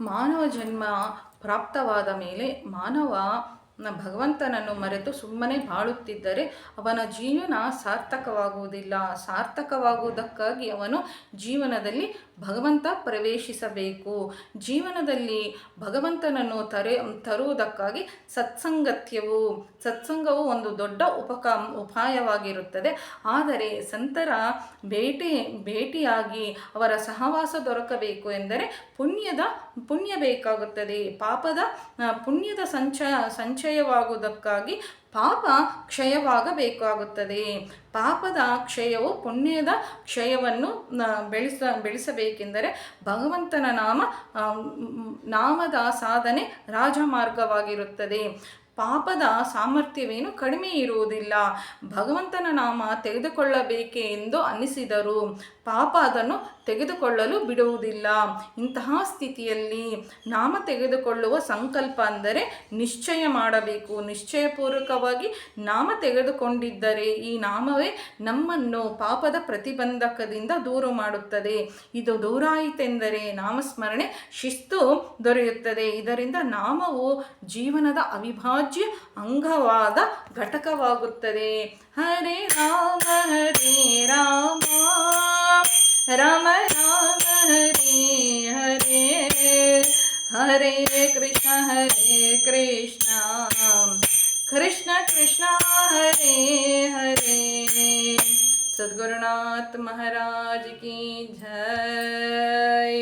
ಮಾನವ ಜನ್ಮ ಪ್ರಾಪ್ತವಾದ ಮೇಲೆ ಮಾನವ ಭಗವಂತನನ್ನು ಮರೆತು ಸುಮ್ಮನೆ ಬಾಳುತ್ತಿದ್ದರೆ ಅವನ ಜೀವನ ಸಾರ್ಥಕವಾಗುವುದಿಲ್ಲ. ಸಾರ್ಥಕವಾಗುವುದಕ್ಕಾಗಿ ಅವನು ಜೀವನದಲ್ಲಿ ಭಗವಂತ ಪ್ರವೇಶಿಸಬೇಕು. ಜೀವನದಲ್ಲಿ ಭಗವಂತನನ್ನು ತರೆ, ತರುವುದಕ್ಕಾಗಿ ಸತ್ಸಂಗತ್ಯವು, ಸತ್ಸಂಗವು ಒಂದು ದೊಡ್ಡ ಉಪಕ, ಉಪಾಯವಾಗಿರುತ್ತದೆ. ಆದರೆ ಸಂತರ ಭೇಟಿ ಭೇಟಿಯಾಗಿ ಅವರ ಸಹವಾಸ ದೊರಕಬೇಕು ಎಂದರೆ ಪುಣ್ಯದ, ಪುಣ್ಯ ಬೇಕಾಗುತ್ತದೆ. ಪಾಪದ, ಪುಣ್ಯದ ಪುಣ್ಯದ ಸಂಚ ಸಂಚಯವಾಗುವುದಕ್ಕಾಗಿ ಪಾಪ ಕ್ಷಯವಾಗಬೇಕಾಗುತ್ತದೆ. ಪಾಪದ ಕ್ಷಯವು ಪುಣ್ಯದ ಕ್ಷಯವನ್ನು ಬೆಳೆಸ ಬೆಳೆಸಬೇಕೆಂದರೆ ಭಗವಂತನ ನಾಮ ನಾಮದ ಸಾಧನೆ ರಾಜಮಾರ್ಗವಾಗಿರುತ್ತದೆ. ಪಾಪದ ಸಾಮರ್ಥ್ಯವೇನು ಕಡಿಮೆ ಇರುವುದಿಲ್ಲ. ಭಗವಂತನ ನಾಮ ತೆಗೆದುಕೊಳ್ಳಬೇಕೆ ಎಂದು ಅನ್ನಿಸಿದರು. ಪಾಪ ಅದನ್ನು ತೆಗೆದುಕೊಳ್ಳಲು ಬಿಡುವುದಿಲ್ಲ. ಇಂತಹ ಸ್ಥಿತಿಯಲ್ಲಿ ನಾಮ ತೆಗೆದುಕೊಳ್ಳುವ ಸಂಕಲ್ಪ ಅಂದರೆ ನಿಶ್ಚಯ ಮಾಡಬೇಕು. ನಿಶ್ಚಯಪೂರ್ವಕವಾಗಿ ನಾಮ ತೆಗೆದುಕೊಂಡಿದ್ದರೆ ಈ ನಾಮವೇ ನಮ್ಮನ್ನು ಪಾಪದ ಪ್ರತಿಬಂಧಕದಿಂದ ದೂರ ಮಾಡುತ್ತದೆ. ಇದು ದೂರಾಯಿತೆಂದರೆ ನಾಮಸ್ಮರಣೆ ಶಿಸ್ತು ದೊರೆಯುತ್ತದೆ. ಇದರಿಂದ ನಾಮವು ಜೀವನದ ಅವಿಭಾಜ್ಯ ಅಂಗವಾದ ಘಟಕವಾಗುತ್ತದೆ ಹರೇ ರಾಮ ಹರೇ ರಾಮ ರಾಮ ರಾಮ ಹರೇ ಹರೇ ಹರೇ ಕೃಷ್ಣ ಹರೇ ಕೃಷ್ಣ ಕೃಷ್ಣ ಕೃಷ್ಣ ಹರೇ ಹರೇ सद्गुरुनाथ महाराज की जय